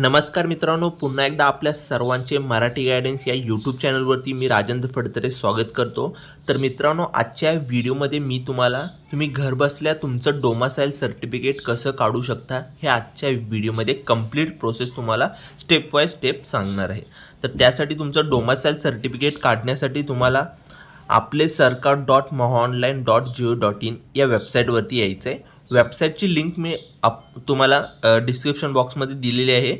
नमस्कार मित्रांनो पुन्हा एकदा आपल्या सर्वांचे मराठी गायडन्स या यूट्यूब चॅनलवरती मी राजेंद्र फडतरे स्वागत करतो. तर मित्रांनो आजच्या व्हिडिओमध्ये मी तुम्हाला तुम्ही घरबसल्या तुमचं डोमासाईल सर्टिफिकेट कसं काढू शकता हे आजच्या व्हिडिओमध्ये कंप्लीट प्रोसेस तुम्हाला स्टेप बाय स्टेप सांगणार आहे. तर त्यासाठी तुमचं डोमासाईल सर्टिफिकेट काढण्यासाठी तुम्हाला Aaple Sarkar dot Mahaonline dot gov dot in या वेबसाईटवरती यायचं आहे वेबसाईटची लिंक मी आप तुम्हाला डिस्क्रिप्शन बॉक्समध्ये दिलेली आहे.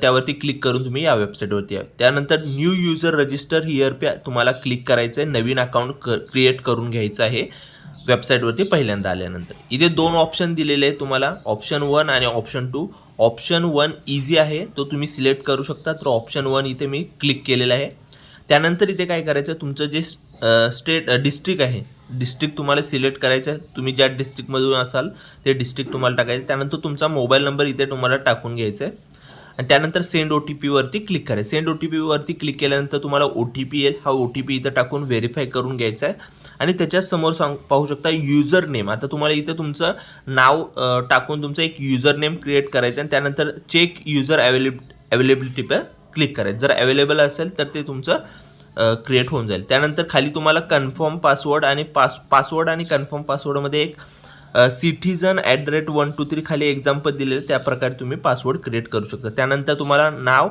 त्यावरती क्लिक करून तुम्ही या वेबसाईटवरती या. त्यानंतर न्यू युजर रजिस्टर हिअर पे तुम्हाला क्लिक करायचं आहे नवीन अकाउंट क क्रिएट करून घ्यायचं आहे. वेबसाईटवरती पहिल्यांदा आल्यानंतर. इथे दोन ऑप्शन दिलेले आहे तुम्हाला. ऑप्शन वन आणि option two option one easy आहे. तो तुम्ही सिलेक्ट करू शकता. तर ऑप्शन वन इथे मी क्लिक केलेला आहे. त्यानंतर इथे काय करायचं? तुमचं जे स्टेट डिस्ट्रिक्ट आहे डिस्ट्रिक्ट तुम्हाला सिलेक्ट करायचं आहे तुम्ही ज्या डिस्ट्रिक्टमधून असाल ते डिस्ट्रिक्ट तुम्हाला टाकायचं त्यानंतर तुमचा मोबाईल नंबर इथे तुम्हाला टाकून घ्यायचा आहे आणि त्यानंतर सेंड ओ टी पीवरती क्लिक करायचं. सेंड ओ टी पीवरती क्लिक केल्यानंतर तुम्हाला ओ टी पी येईल. हा ओ टी पी इथं टाकून व्हेरीफाय करून घ्यायचा आहे आणि त्याच्याच समोर सांग पाहू शकता युजर नेम आता तुम्हाला इथं तुमचं नाव टाकून तुमचं एक युजर नेम क्रिएट करायचं आणि त्यानंतर चेक युजर अवेलेब अवेलेबिलिटीवर क्लिक करायचं. जर अवेलेबल असेल तर ते तुमचं क्रिएट होऊन जाईल. त्यानंतर खाली तुम्हाला कन्फर्म पासवर्ड आणि पास पासवर्ड आणि कन्फर्म पासवर्डमध्ये एक citizen at the rate one two three खाली एक्झाम्पल दिलेलं त्या प्रकारे तुम्ही पासवर्ड क्रिएट करू शकता. त्यानंतर तुम्हाला नाव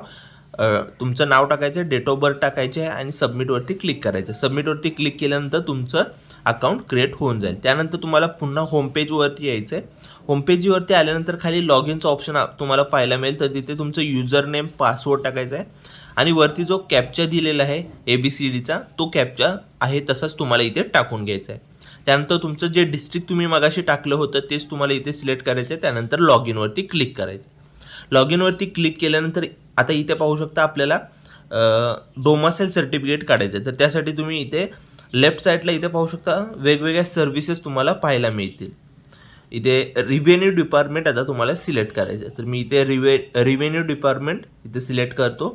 तुमचं नाव टाकायचं डेट ऑफ बर्थ टाकायचे आहे आणि सबमिटवरती क्लिक करायचं. सबमिटवरती क्लिक केल्यानंतर तुमचं अकाउंट क्रिएट होऊन जाईल. त्यानंतर तुम्हाला पुन्हा होमपेजवरती यायचं आहे. होमपेजवरती आल्यानंतर खाली लॉग इनचं ऑप्शन तुम्हाला पाहायला मिळेल. तर तिथे तुमचं युजर नेम पासवर्ड टाकायचं आहे. आणि वरती जो कॅपचा दिलेला आहे ए बी सी डीचा तो कॅपचा आहे तसाच तुम्हाला इथे टाकून घ्यायचा आहे. त्यानंतर तुमचं जे डिस्ट्रिक्ट तुम्ही मगाशी टाकलं होतं तेच तुम्हाला इथे सिलेक्ट करायचं आहे. त्यानंतर लॉग इनवरती क्लिक करायचं लॉग इनवरती क्लिक केल्यानंतर आता इथे पाहू शकता आपल्याला डोमासेल सर्टिफिकेट काढायचं आहे. तर त्यासाठी तुम्ही इथे लेफ्ट साईडला इथे पाहू शकता वेगवेगळ्या सर्व्हिसेस तुम्हाला पाहायला मिळतील. इथे रिव्हेन्यू डिपार्टमेंट आता तुम्हाला सिलेक्ट करायचं आहे. तर मी इथे रिवे रिव्हेन्यू डिपार्टमेंट इथे सिलेक्ट करतो.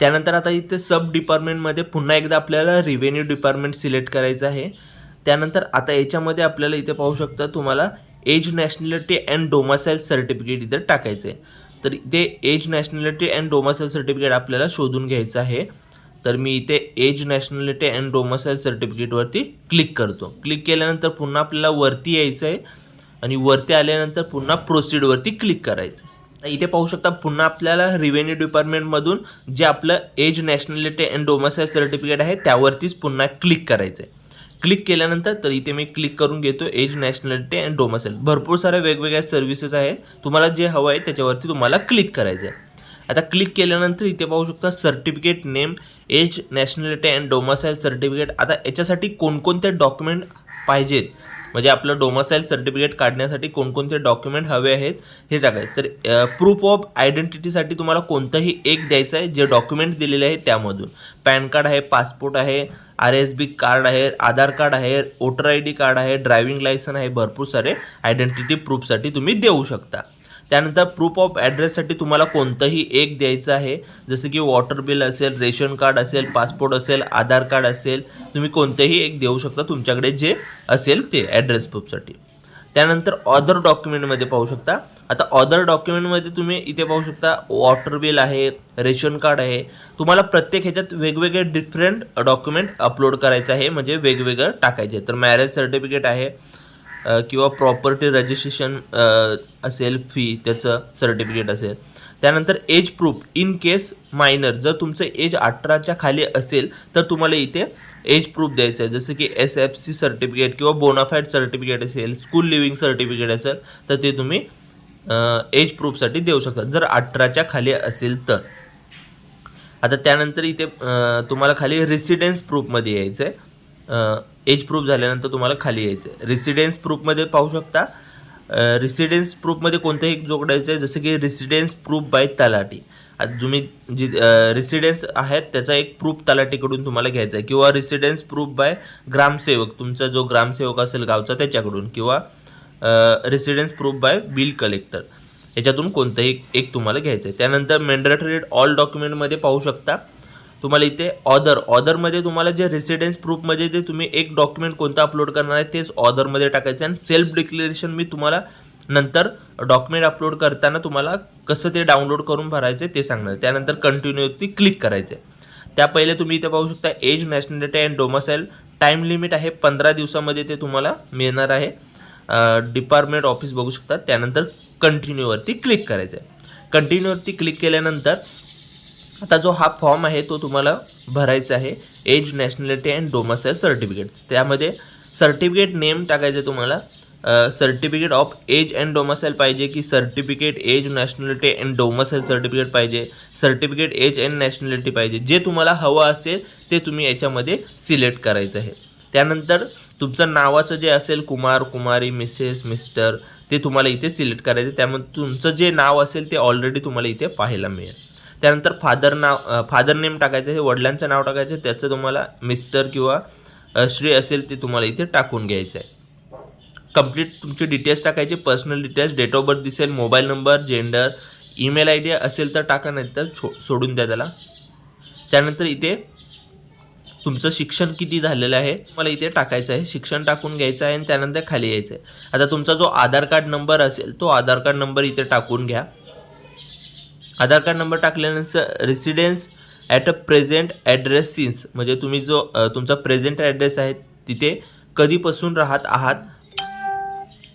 त्यानंतर आता इथे सब डिपार्टमेंटमध्ये पुन्हा एकदा आपल्याला रिव्हेन्यू डिपार्टमेंट सिलेक्ट करायचं आहे. त्यानंतर आता याच्यामध्ये आपल्याला इथे पाहू शकता तुम्हाला age nationality and domicile certificate इथे टाकायचं आहे. तर इथे age nationality and domicile certificate आपल्याला शोधून घ्यायचं आहे. तर मी इथे एज नॅशनॅलिटी अँड डोमासाईल सर्टिफिकेटवरती क्लिक करतो. क्लिक केल्यानंतर पुन्हा आपल्याला वरती यायचं आहे आणि वरती आल्यानंतर पुन्हा प्रोसीडवरती क्लिक करायचं तर इथे पाहू शकता पुन्हा आपल्याला रिव्हेन्यू डिपार्टमेंटमधून जे आपलं age nationality and domicile certificate आहे त्यावरतीच पुन्हा क्लिक करायचं आहे क्लिक केल्यानंतर तर इथे मी क्लिक करून घेतो एज नॅशनॅलिटी अँड डोमसाईल भरपूर साऱ्या वेगवेगळ्या सर्व्हिसेस आहे तुम्हाला जे हवं आहे त्याच्यावरती तुम्हाला क्लिक करायचं आहे आता क्लिक केल्यानंतर इथे पाहू शकता certificate name age nationality and domicile certificate आता याच्यासाठी कोणकोणते डॉक्युमेंट पाहिजेत? म्हणजे आपलं डोमासाईल सर्टिफिकेट काढण्यासाठी कोणकोणते डॉक्युमेंट हवे आहेत हे टाकायचं. तर प्रूफ ऑफ आयडेंटिटीसाठी तुम्हाला कोणतंही एक द्यायचं आहे जे डॉक्युमेंट दिलेले आहे त्यामधून. पॅन कार्ड आहे पासपोर्ट आहे आर एस बी कार्ड आहे आधार कार्ड आहे वोटर आय डी कार्ड आहे ड्रायव्हिंग लायसन आहे भरपूर सारे आयडेंटिटी प्रूफसाठी तुम्ही देऊ शकता. त्यानंतर प्रूफ ऑफ ॲड्रेससाठी तुम्हाला कोणतंही एक द्यायचं आहे. जसं की वॉटर बिल असेल रेशन कार्ड असेल पासपोर्ट असेल आधार कार्ड असेल तुम्ही कोणतेही एक देऊ शकता तुमच्याकडे जे असेल ते ॲड्रेस प्रूफसाठी त्यानंतर ऑदर डॉक्युमेंटमध्ये पाहू शकता. आता ऑदर डॉक्युमेंटमध्ये तुम्ही इथे पाहू शकता वॉटर बिल आहे रेशन कार्ड आहे. तुम्हाला प्रत्येक ह्याच्यात वेगवेगळे डिफरंट डॉक्युमेंट अपलोड करायचं आहे. म्हणजे वेगवेगळं टाकायचे. तर मॅरेज सर्टिफिकेट आहे किंवा प्रॉपर्टी रजिस्ट्रेशन असेल फी त्याचं सर्टिफिकेट असेल. त्यानंतर age proof in case minor जर तुमचं एज अठराच्या खाली असेल तर तुम्हाला इथे एज प्रूफ द्यायचं आहे. जसं की एस एफ सी सर्टिफिकेट किंवा बोनाफाईड सर्टिफिकेट असेल स्कूल लिव्हिंग सर्टिफिकेट असेल तर ते तुम्ही एज प्रूफसाठी देऊ शकता. जर अठराच्या खाली असेल तर. आता त्यानंतर इथे तुम्हाला खाली रेसिडेन्स प्रूफमध्ये यायचं आहे एज प्रूफ झाल्यानंतर तुम्हाला खाली यायचं आहे रेसिडेन्स प्रूफमध्ये पाहू शकता. रेसिडेन्स प्रूफमध्ये कोणतंही जोडायचं आहे जसं की रेसिडेन्स प्रूफ बाय तलाठी. आता तुम्ही जी रेसिडेन्स आहेत त्याचा एक प्रूफ तलाठीकडून तुम्हाला घ्यायचा आहे. किंवा रेसिडेन्स प्रूफ बाय ग्रामसेवक तुमचा जो ग्रामसेवक असेल गावचा त्याच्याकडून किंवा residence proof by bill collector याच्यातून कोणतंही एक तुम्हाला घ्यायचं आहे त्यानंतर मेंडेटरी ऑल डॉक्युमेंटमध्ये पाहू शकता. तुम्हाला इथे ऑदर ऑदरमध्ये तुम्हाला जे रेसिडेन्स प्रूफमध्ये ते तुम्ही एक डॉक्युमेंट कोणतं अपलोड करणार आहे तेच ऑदरमध्ये टाकायचं. आहे आणि सेल्फ डिक्लेरेशन मी तुम्हाला नंतर डॉक्युमेंट अपलोड करताना तुम्हाला कसं ते डाउनलोड करून भरायचं ते सांगणार त्यानंतर कंटिन्यूवरती क्लिक करायचं त्या पहिले तुम्ही इथे पाहू शकता age nationality and domicile time limit आहे पंधरा दिवसामध्ये ते तुम्हाला मिळणार आहे. डिपार्टमेंट ऑफिस बघू शकता. त्यानंतर कंटिन्यूवरती क्लिक करायचं आहे कंटिन्यूवरती क्लिक केल्यानंतर आता जो हा फॉर्म आहे तो तुम्हाला भरायचा आहे. Age nationality and domicile certificate त्यामध्ये सर्टिफिकेट नेम टाकायचं आहे तुम्हाला. Certificate of age and domicile पाहिजे की certificate age nationality and domicile certificate पाहिजे. सर्टिफिकेट एज अँड नॅशनॅलिटी पाहिजे. जे तुम्हाला हवं असेल ते तुम्ही याच्यामध्ये सिलेक्ट करायचं आहे. त्यानंतर तुमचं नावाचं जे असेल कुमार कुमारी मिसेस मिस्टर ते तुम्हाला इथे सिलेक्ट करायचं त्यामध्ये तुमचं जे नाव असेल ते ऑलरेडी तुम्हाला इथे पाहायला मिळेल. त्यानंतर फादर नाव फादर नेम टाकायचं हे वडिलांचं नाव टाकायचं त्याचं तुम्हाला मिस्टर किंवा श्री असेल ते तुम्हाला इथे टाकून घ्यायचं आहे कंप्लीट तुमचे डिटेल्स टाकायचे personal details date of birth दिसेल mobile number gender email I D असेल तर टाका नाही तर छो सोडून द्या त्याला. त्यानंतर इथे तुमचं शिक्षण किती झालेलं आहे मला इथे टाकायचं आहे. शिक्षण टाकून घ्यायचं आहे आणि त्यानंतर खाली यायचं आहे. आता तुमचा जो आधार कार्ड नंबर असेल तो आधार कार्ड नंबर इथे टाकून घ्या. आधार कार्ड नंबर टाकल्यानंतर residence at a present address since म्हणजे तुम्ही जो तुमचा प्रेझेंट ॲड्रेस आहे तिथे कधीपासून राहत आहात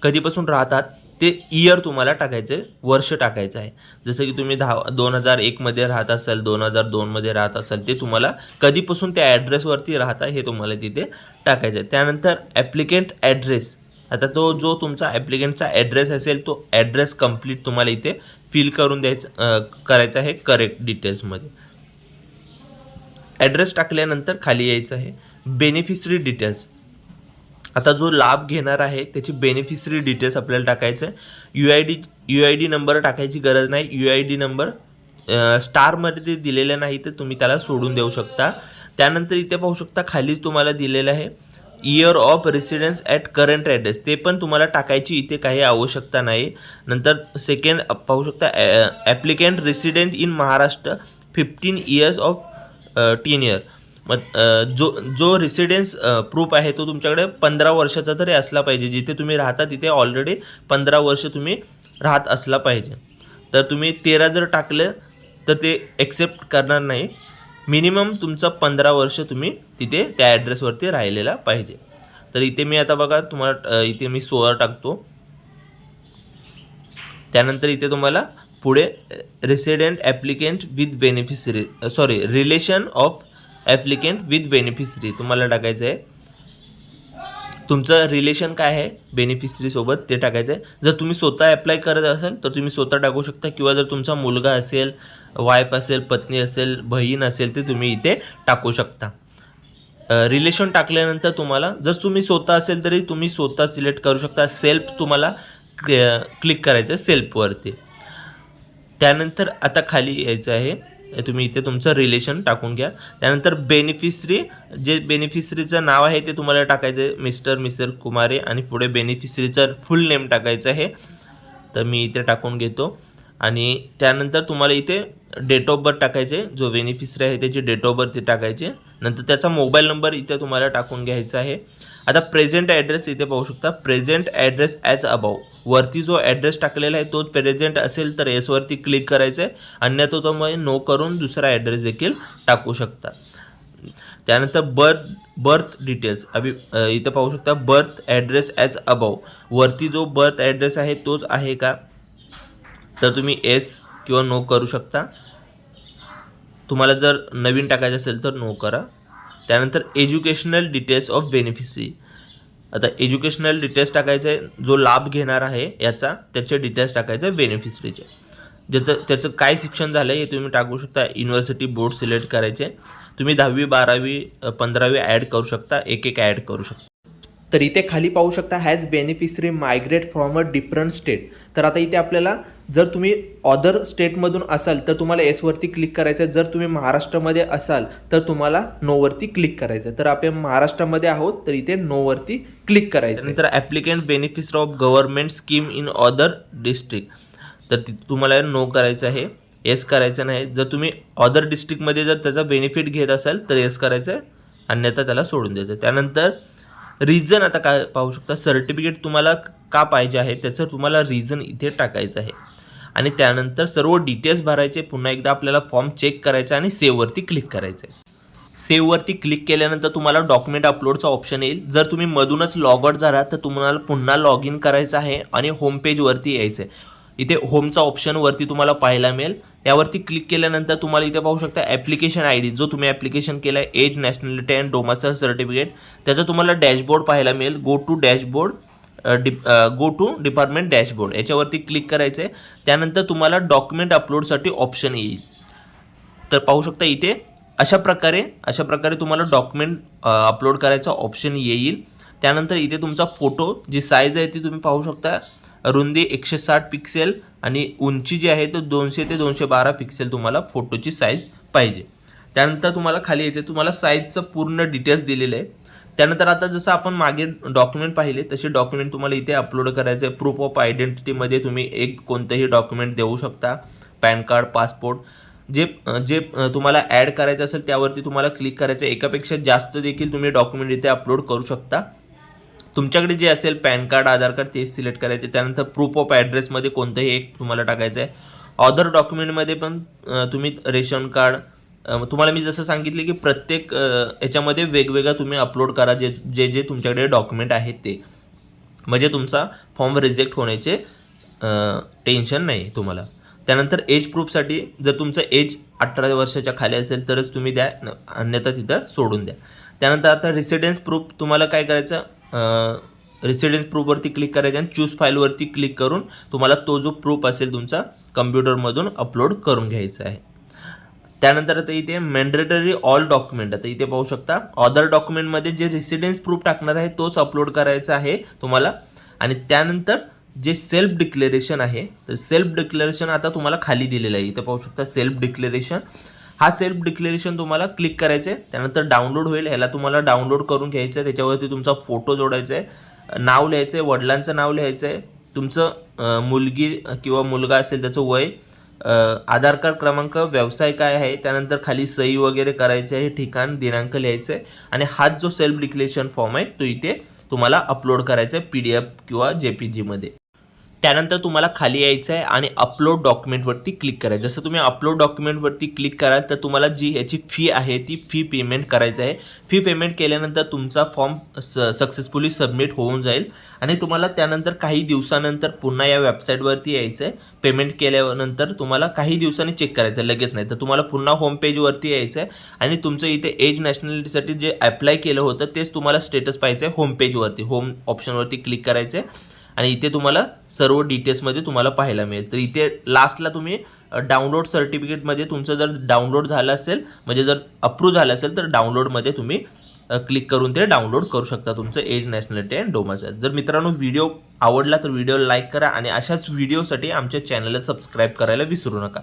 कधीपासून राहतात ते इयर तुम्हाला टाकायचं आहे वर्ष टाकायचं आहे. जसं की तुम्ही दहा दोन हजार एकमध्ये राहत असाल दोन हजार दोनमध्ये राहत असाल ते तुम्हाला कधीपासून त्या ॲड्रेसवरती राहता हे तुम्हाला तिथे टाकायचं आहे. त्यानंतर ॲप्लिकेंट ॲड्रेस आता तो जो तुमचा ॲप्लिकेंटचा ॲड्रेस असेल तो ॲड्रेस कंप्लीट तुम्हाला इथे फिल करून द्यायचं करायचं आहे करेक्ट डिटेल्समध्ये ॲड्रेस टाकल्यानंतर खाली यायचं आहे बेनिफिशरी डिटेल्स आता जो लाभ घेणार आहे त्याची बेनिफिशरी डिटेल्स आपल्याला टाकायचं आहे. U I D U I D number टाकायची गरज नाही. यू आय डी नंबर स्टारमध्ये ते दिलेलं नाही तर तुम्ही त्याला सोडून देऊ शकता. त्यानंतर इथे पाहू शकता खालीच तुम्हाला दिलेलं आहे. Year of residence at current address ते पण तुम्हाला टाकायची इथे काही आवश्यकता नाही. नंतर सेकंड पाहू शकता applicant resident in Maharashtra fifteen years of teen year मग जो जो रेसिडेन्स प्रूफ आहे तो तुमच्याकडे पंधरा वर्षाचा तरी असला पाहिजे. जिथे तुम्ही राहता तिथे ऑलरेडी पंधरा वर्ष तुम्ही राहत असला पाहिजे. तर तुम्ही तेरा जर टाकलं तर ते एक्सेप्ट करणार नाही. मिनिमम तुमचं पंधरा वर्ष तुम्ही तिथे त्या ॲड्रेसवरती राहिलेला पाहिजे. तर इथे मी आता बघा तुम्हाला इथे मी सोळा टाकतो. त्यानंतर इथे तुम्हाला पुढे resident applicant with beneficiary sorry relation of applicant with beneficiary तुम्हाला टाकायचं आहे. तुमचं रिलेशन काय आहे? बेनिफिशरीसोबत ते टाकायचं आहे. जर तुम्ही स्वतः अप्लाय करत असाल तर तुम्ही स्वतः टाकू शकता. किंवा जर तुमचा मुलगा असेल वाईफ असेल पत्नी असेल बहीण असेल ते तुम्ही इथे टाकू शकता. रिलेशन टाकल्यानंतर तुम्हाला जर तुम्ही स्वतः असेल तरी तुम्ही स्वतः सिलेक्ट करू शकता. सेल्फ तुम्हाला क्लिक करायचं आहे सेल्फवरती त्यानंतर आता खाली यायचं आहे. तुम्ही इथे तुमचं रिलेशन टाकून घ्या. त्यानंतर बेनिफिशरी जे बेनिफिशरीचं नाव आहे ते तुम्हाला टाकायचं आहे मिस्टर मिस्टर कुमारे आणि पुढे बेनिफिशरीचं फुल नेम टाकायचं आहे. तर मी इथे टाकून घेतो. आणि त्यानंतर तुम्हाला इथे डेट ऑफ बर्थ टाकायचे जो बेनिफिशरी आहे त्याची डेट ऑफ बर्थ ते टाकायचे. नंतर त्याचा मोबाईल नंबर इथे तुम्हाला टाकून घ्यायचा आहे. आता प्रेझेंट ॲड्रेस इथे पाहू शकता. प्रेझेंट ॲड्रेस ॲज अबाव वरती जो ॲड्रेस टाकलेला आहे तोच प्रेझेंट असेल तर एसवरती क्लिक करायचं आहे अन्यथा तुम्ही नो करून दुसरा ॲड्रेस देखील टाकू शकता. त्यानंतर बर्थ बर्थ डिटेल्स अभि इथं पाहू शकता. बर्थ ॲड्रेस ॲज अबाव वरती जो बर्थ ॲड्रेस आहे तोच आहे का? तर तुम्ही एस किंवा नो करू शकता. तुम्हाला जर नवीन टाकायचं असेल तर नो करा. त्यानंतर एज्युकेशनल डिटेल्स ऑफ बेनिफिशरी आता एज्युकेशनल डिटेल्स टाकायचे जो लाभ घेणार आहे याचा त्याचे डिटेल्स टाकायचे बेनिफिशरीचे ज्याचं त्याचं काय शिक्षण झालं आहे हे तुम्ही टाकू शकता. युनिव्हर्सिटी बोर्ड सिलेक्ट करायचे. तुम्ही दहावी बारावी पंधरावी ॲड करू शकता. एक एक ॲड करू शकता. तर इथे खाली पाहू शकता has beneficiary migrate from a different state तर आता इथे आपल्याला जर तुम्ही अदर स्टेटमधून असाल तर तुम्हाला एसवरती क्लिक करायचं आहे जर तुम्ही महाराष्ट्रामध्ये असाल तर तुम्हाला नोवरती क्लिक करायचं आहे तर आपण महाराष्ट्रामध्ये आहोत तर इथे नोवरती क्लिक करायचं नंतर applicant beneficiary of government scheme in other district तर ति तुम्हाला नो करायचं आहे येस करायचं नाही. जर तुम्ही अदर डिस्ट्रिक्टमध्ये जर त्याचा बेनिफिट घेत असाल तर येस करायचं आहे अन्यथा त्याला सोडून द्यायचं त्यानंतर रिझन आता काय पाहू शकता? सर्टिफिकेट तुम्हाला का पाहिजे आहे? त्याचं तुम्हाला रिझन इथे टाकायचं आहे. आणि त्यानंतर सर्व डिटेल्स भरायचे पुन्हा एकदा आपल्याला फॉर्म चेक करायचा आणि सेव्हवरती क्लिक करायचं आहे. सेव्हवरती क्लिक केल्यानंतर तुम्हाला डॉक्युमेंट अपलोडचा ऑप्शन येईल. जर तुम्ही मधूनच लॉग आउट झाला तर तुम्हाला पुन्हा लॉग इन करायचं आहे आणि होम पेजवरती यायचं आहे. इथे होमचा ऑप्शन वरती तुम्हाला पाहायला मिळेल. यावरती क्लिक केल्यानंतर तुम्हाला इथे पाहू शकता ॲप्लिकेशन आय डी जो तुम्ही ॲप्लिकेशन केला आहे age nationality and domicile certificate त्याचं तुम्हाला डॅशबोर्ड पाहायला मिळेल. गो टू डॅशबोर्ड डिप गो टू डिपार्टमेंट डॅशबोर्ड याच्यावरती क्लिक करायचं आहे त्यानंतर तुम्हाला डॉक्युमेंट अपलोडसाठी ऑप्शन येईल. तर पाहू शकता इथे अशा प्रकारे अशा प्रकारे तुम्हाला डॉक्युमेंट अपलोड करायचा ऑप्शन येईल. त्यानंतर इथे तुमचा फोटो जी साईज आहे ती तुम्ही पाहू शकता. रुंदी एकशे साठ पिक्सेल आणि उंची जी आहे तो दोनशे ते दोनशे बारा पिक्सेल तुम्हाला फोटोची साईज पाहिजे. त्यानंतर तुम्हाला खाली यायचं तुम्हाला साईजचं पूर्ण डिटेल्स दिलेलं आहे. त्यानंतर आता जसं आपण मागे डॉक्युमेंट पाहिले तसे डॉक्युमेंट तुम्हाला इथे अपलोड करायचे आहे प्रूफ ऑफ आयडेंटिटीमध्ये तुम्ही एक कोणतंही डॉक्युमेंट देऊ शकता. PAN card passport. जे जे तुम्हाला ॲड करायचं असेल त्यावरती तुम्हाला क्लिक करायचं आहे एकापेक्षा जास्त देखील तुम्ही डॉक्युमेंट इथे अपलोड करू शकता. तुमच्याकडे जे असेल पॅन कार्ड आधार कार्ड ते सिलेक्ट करायचे. त्यानंतर प्रूफ ऑफ ॲड्रेसमध्ये कोणतंही एक तुम्हाला टाकायचं आहे ऑदर डॉक्युमेंटमध्ये पण तुम्ही रेशन कार्ड तुम्हाला मी जसं सांगितले की प्रत्येक याच्यामध्ये वेगवेगळा तुम्ही अपलोड करा जे जे जे तुमच्याकडे डॉक्युमेंट आहेत ते. म्हणजे तुमचा फॉर्म रिजेक्ट होण्याचे टेन्शन नाही तुम्हाला. त्यानंतर एज प्रूफसाठी जर तुमचं एज अठरा वर्षाच्या खाली असेल तरच तुम्ही द्या अन्यथा तिथं सोडून द्या. त्यानंतर आता रेसिडेन्स प्रूफ तुम्हाला काय करायचं? रेसिडेन्स प्रूफवरती क्लिक करायचं आणि चूज फाईलवरती क्लिक करून तुम्हाला तो जो प्रूफ असेल तुमचा कम्प्युटरमधून अपलोड करून घ्यायचा आहे. त्यानंतर आता इथे मॅन्डेटरी ऑल डॉक्युमेंट आता इथे पाहू शकता ऑदर डॉक्युमेंटमध्ये जे रेसिडेन्स प्रूफ टाकणार आहे तोच अपलोड करायचा आहे तुम्हाला. आणि त्यानंतर जे सेल्फ डिक्लेरेशन आहे तर सेल्फ डिक्लेरेशन आता तुम्हाला खाली दिलेलं आहे. इथे पाहू शकता सेल्फ डिक्लेरेशन हा सेल्फ डिक्लेरेशन तुम्हाला क्लिक करायचं आहे त्यानंतर डाउनलोड होईल. ह्याला तुम्हाला डाउनलोड करून घ्यायचं आहे त्याच्यावरती तुमचा फोटो जोडायचा आहे नाव लिहायचं आहे वडिलांचं नाव लिहायचं आहे तुमचं मुलगी किंवा मुलगा असेल त्याचं वय आधार कार्ड क्रमांक व्यवसाय काय आहे त्यानंतर खाली सही वगैरे करायचे आहे ठिकाण दिनांक लिहायचं आहे आणि हाच जो सेल्फ डिक्लेरेशन फॉर्म आहे तो इथे तुम्हाला अपलोड करायचा आहे पी डी एफ किंवा जे पी जीमध्ये त्यानंतर तुम्हाला खाली यायचं आहे आणि अपलोड डॉक्युमेंटवरती क्लिक करायचं. जसं तुम्ही अपलोड डॉक्युमेंटवरती क्लिक कराल तर तुम्हाला जी ह्याची फी आहे ती फी पेमेंट करायचं आहे. फी पेमेंट केल्यानंतर तुमचा फॉर्म स सक्सेसफुली सबमिट होऊन जाईल. आणि तुम्हाला त्यानंतर काही दिवसानंतर पुन्हा या वेबसाईटवरती यायचं आहे. पेमेंट केल्यानंतर तुम्हाला काही दिवसांनी चेक करायचं आहे. लगेच नाही तर तुम्हाला पुन्हा होम पेजवरती यायचं आहे. आणि तुमचं इथे एज नॅशनॅलिटीसाठी जे अप्लाय केलं होतं तेच तुम्हाला स्टेटस पाहिजे आहे होम पेजवरती होम ऑप्शनवरती क्लिक करायचं आहे. आणि इथे तुम्हाला सर्व डिटेल्समध्ये तुम्हाला पाहायला मिळेल. तर इथे लास्टला तुम्ही डाउनलोड सर्टिफिकेटमध्ये तुमचं जर डाउनलोड झालं असेल म्हणजे जर अप्रूव्ह झालं असेल तर डाउनलोडमध्ये तुम्ही क्लिक करून ते डाउनलोड करू शकता तुमचं एज नॅशनॅलिटी अँड डोमाचा जर मित्रांनो व्हिडिओ आवडला तर व्हिडिओ लाईक करा आणि अशाच व्हिडिओसाठी आमच्या चॅनलला सबस्क्राईब करायला विसरू नका.